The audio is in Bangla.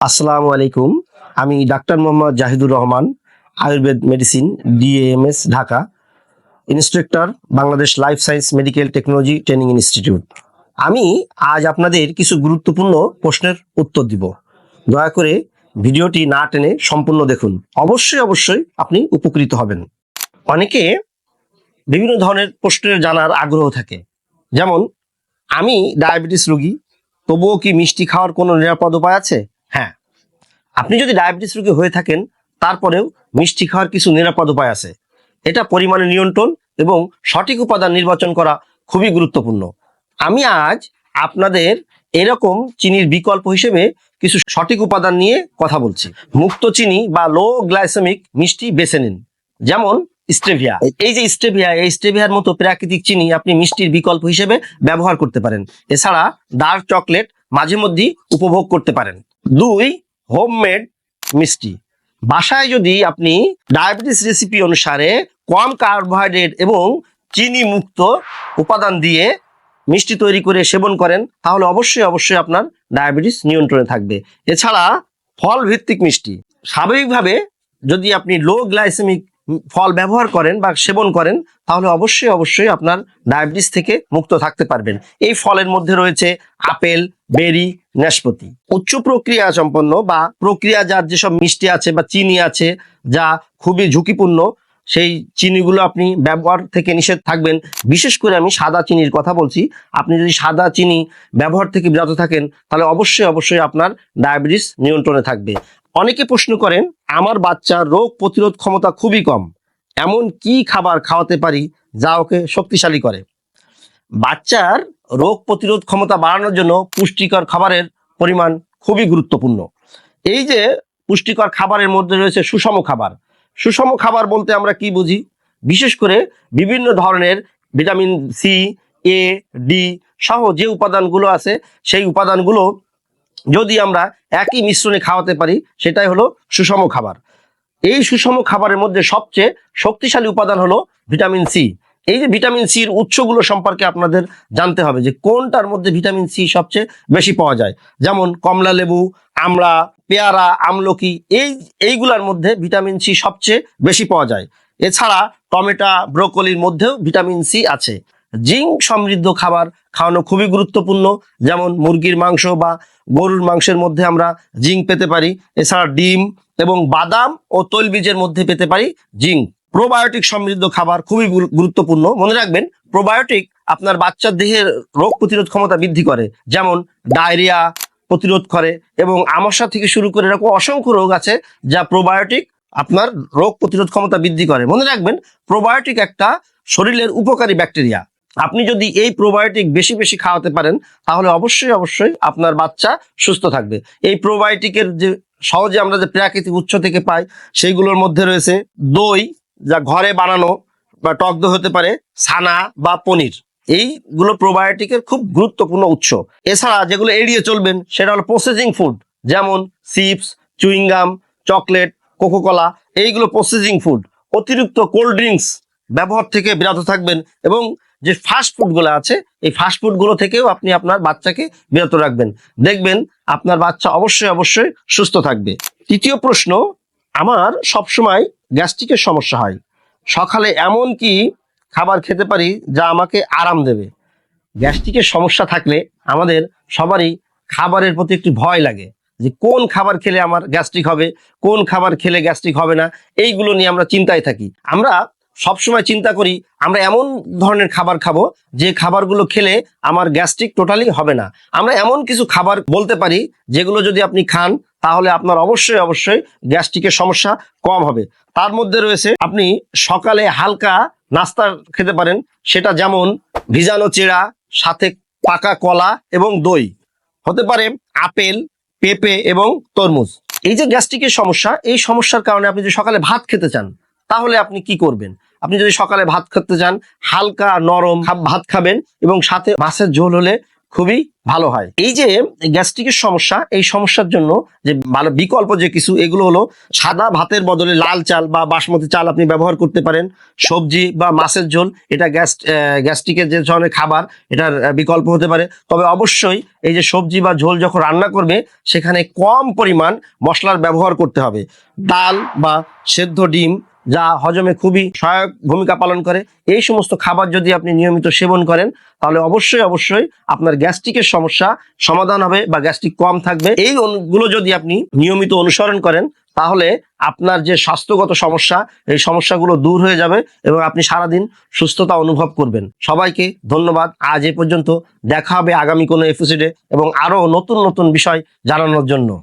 আসসালামু আলাইকুম। আমি doctor Mohammad Jahidur Rahman, Ayurveda medicine DAMS Dhaka, instructor, Bangladesh life science medical technology training institute. আমি আজ আপনাদের কিছু গুরুত্বপূর্ণ প্রশ্নের উত্তর দিব। দয়া করে ভিডিওটি না টেনে সম্পূর্ণ দেখুন। অবশ্যই অবশ্যই আপনি উপকৃত হবেন। অনেকে বিভিন্ন ধরনের প্রশ্নের জানার আগ্রহ থাকে। যেমন, আমি ডায়াবেটিস রোগী, তবুও কি মিষ্টি খাওয়ার কোনো নিরাপদ উপায় আছে? হ্যাঁ। আপনি যদি ডায়াবেটিস রোগী হয়ে থাকেন, তারপরেও মিষ্টি খাওয়ার কিছু নিরাপদ উপায় আছে। এটা পরিমাণে নিয়ন্ত্রণ এবং সঠিক উপাদান নির্বাচন করা খুবই গুরুত্বপূর্ণ। আমি আজ আপনাদের এরকম চিনির বিকল্প হিসেবে কিছু সঠিক উপাদান নিয়ে কথা বলছি। মুক্ত চিনি বা লো গ্লাইসেমিক মিষ্টি বেছে নিন। যেমন স্টেভিয়া। এই যে স্টেভিয়া, এই স্টেভিয়ার মতো প্রাকৃতিক চিনি আপনি মিষ্টির বিকল্প হিসেবে ব্যবহার করতে পারেন। এছাড়া ডার্ক চকলেট মাঝে মধ্যেই উপভোগ করতে পারেন। দুই হোমমেড মিষ্টি। বাসায় যদি আপনি ডায়াবেটিস রেসিপি অনুসারে কম কার্বোহাইড্রেট এবং চিনি মুক্ত উপাদান দিয়ে মিষ্টি তৈরি করে সেবন করেন, তাহলে অবশ্যই অবশ্যই আপনার ডায়াবেটিস নিয়ন্ত্রণে থাকবে। এছাড়া ফল ভিত্তিক মিষ্টি। স্বাভাবিকভাবে যদি আপনি লো গ্লাইসেমিক ফল ব্যবহার করেন বা সেবন করেন, তাহলে অবশ্যই অবশ্যই আপনার ডায়াবেটিস থেকে মুক্ত থাকতে পারবেন। এই ফলের মধ্যে রয়েছে আপেল, বেরি নাশপাতি উচ্চ প্রক্রিয়া সম্পন্ন বা প্রক্রিয়া যার যেসব মিষ্টি আছে বা চিনি আছে, যা খুবই ঝুঁকিপূর্ণ সেই চিনিগুলো আপনি ব্যবহার থেকে নিষেধ থাকবেন। বিশেষ করে আমি সাদা চিনির কথা বলছি। আপনি যদি সাদা চিনি ব্যবহার থেকে বিরত থাকেন, তাহলে অবশ্যই অবশ্যই আপনার ডায়াবেটিস নিয়ন্ত্রণে থাকবে। অনেকে প্রশ্ন করেন, আমার বাচ্চার রোগ প্রতিরোধ ক্ষমতা খুবই কম। এমন কি খাবার খাওয়াতে পারি যা ওকে শক্তিশালী করে? বাচ্চার রোগ প্রতিরোধ ক্ষমতা বাড়ানোর জন্য পুষ্টিকর খাবারের পরিমাণ খুবই গুরুত্বপূর্ণ। এই যে পুষ্টিকর খাবারের মধ্যে রয়েছে সুষম খাবার সুষম খাবার বলতে আমরা কি বুঝি? বিশেষ করে বিভিন্ন ধরনের ভিটামিন সি, এ, ডি সহ যে উপাদানগুলো আছে, সেই উপাদানগুলো যদি আমরা একই মিশ্রণে খাওয়াতে পারি, সেটাই হলো সুষম খাবার। এই সুষম খাবারের মধ্যে সবচেয়ে শক্তিশালী উপাদান হলো ভিটামিন সি। এই যে ভিটামিন সির উৎসগুলো সম্পর্কে আপনাদের জানতে হবে যে কোনটার মধ্যে ভিটামিন সি সবচেয়ে বেশি পাওয়া যায়। যেমন কমলা লেবু আমড়া পেয়ারা, আমলকি, এই, এইগুলার মধ্যে ভিটামিন সি সবচেয়ে বেশি পাওয়া যায়। এছাড়া টমেটো, ব্রোকলির মধ্যেও ভিটামিন সি আছে। জিঙ্ক সমৃদ্ধ খাবার খাওয়ানো খুবই গুরুত্বপূর্ণ, যেমন মুরগির মাংস বা গরুর মাংসের মধ্যে আমরা জিঙ্ক পেতে পারি। এছাড়া ডিম এবং বাদাম ও তৈলবীজের মধ্যে পেতে পারি জিঙ্ক। প্রোবায়োটিক সমৃদ্ধ খাবার খুবই গুরুত্বপূর্ণ। মনে রাখবেন, প্রোবায়োটিক আপনার বাচ্চার দেহের রোগ প্রতিরোধ ক্ষমতা বৃদ্ধি করে। যেমন ডায়রিয়া প্রতিরোধ করে এবং আমাশা থেকে শুরু করে এরকম অসংখ্য রোগ আছে যা প্রোবায়োটিক আপনার রোগ প্রতিরোধ ক্ষমতা বৃদ্ধি করে। মনে রাখবেন প্রোবায়োটিক একটা শরীরের উপকারী ব্যাকটেরিয়া আপনি যদি এই প্রোবায়োটিক বেশি বেশি খাওয়াতে পারেন, তাহলে অবশ্যই অবশ্যই আপনার বাচ্চা সুস্থ থাকবে। এই প্রোবায়োটিকের যে, সহজে আমরা যে প্রাকৃতিক উৎস থেকে পাই, সেইগুলোর মধ্যে রয়েছে দই, যা ঘরে বানানো বা টক দই হতে পারে, ছানা বা পনির। এইগুলো প্রোবায়োটিকের খুব গুরুত্বপূর্ণ উৎস। এছাড়া যেগুলো এড়িয়ে চলবেন, সেটা হলো প্রসেসিং ফুড যেমন chips chewing gum chocolate Coca Cola এইগুলো প্রসেসিং ফুড অতিরিক্ত কোল্ড ড্রিঙ্কস ব্যবহার থেকে বিরত থাকবেন এবং যে ফাস্ট ফুডগুলো আছে, এই ফাস্ট ফুডগুলো থেকেও আপনি আপনার বাচ্চাকে বিরত রাখবেন। দেখবেন আপনার বাচ্চা অবশ্যই অবশ্যই সুস্থ থাকবে। তৃতীয় প্রশ্ন, আমার সবসময় গ্যাস্ট্রিকের সমস্যা হয়। সকালে এমন কি খাবার খেতে পারি যা আমাকে আরাম দেবে। গ্যাস্ট্রিকের সমস্যা থাকলে আমাদের সবারই খাবারের প্রতি একটি ভয় লাগে যে কোন খাবার খেলে আমার গ্যাস্ট্রিক হবে, কোন খাবার খেলে গ্যাস্ট্রিক হবে না, এইগুলো নিয়ে আমরা চিন্তায় থাকি। আমরা সবসময় চিন্তা করি, আমরা এমন ধরনের খাবার খাব যে খাবারগুলো খেলে আমার গ্যাস্ট্রিক টোটালি হবে না। আমরা এমন কিছু খাবার বলতে পারি যেগুলো যদি আপনি খান, তাহলে আপনার অবশ্যই অবশ্যই গ্যাস্ট্রিকের সমস্যা কম হবে। তার মধ্যে রয়েছে, আপনি সকালে হালকা নাস্তা খেতে পারেন। সেটা যেমন ভিজানো চেরা, সাথে পাকা কলা এবং দই। হতে পারে আপেল, পেঁপে এবং তরমুজ। এই যে গ্যাস্ট্রিকের সমস্যা, এই সমস্যার কারণে আপনি যদি সকালে ভাত খেতে চান, তাহলে আপনি কি করবেন? আপনি যদি সকালে ভাত খেতে চান, হালকা নরম ভাত খাবেন এবং সাথে মাছের ঝোল হলে খুবই ভালো হয়। এই যে গ্যাস্ট্রিকের সমস্যা, এই সমস্যার জন্য যে ভালো বিকল্প যে কিছু, এগুলো হলো সাদা ভাতের বদলে লাল চাল বা বাসমতি চাল আপনি ব্যবহার করতে পারেন। সবজি বা মাছের ঝোল, এটা গ্যাস গ্যাস্ট্রিকের যে ধরনের খাবার, এটার বিকল্প হতে পারে। তবে অবশ্যই এই যে সবজি বা ঝোল যখন রান্না করবে, সেখানে কম পরিমাণ মশলার ব্যবহার করতে হবে। ডাল বা সেদ্ধ ডিম যা হজমে খুবই সহায়ক ভূমিকা পালন করে। এই সমস্ত খাবার যদি আপনি নিয়মিত সেবন করেন, তাহলে অবশ্যই অবশ্যই আপনার গ্যাস্ট্রিকের সমস্যা সমাধান হবে বা গ্যাস্ট্রিক কম থাকবে। এই গুলো যদি আপনি নিয়মিত অনুসরণ করেন, তাহলে আপনার যে স্বাস্থ্যগত সমস্যা, এই সমস্যাগুলো দূর হয়ে যাবে এবং আপনি সারাদিন সুস্থতা অনুভব করবেন। সবাইকে ধন্যবাদ। আজ এ পর্যন্ত দেখা হবে আগামী কোনো এপিসোডে এবং আরও নতুন নতুন বিষয় জানানোর জন্য।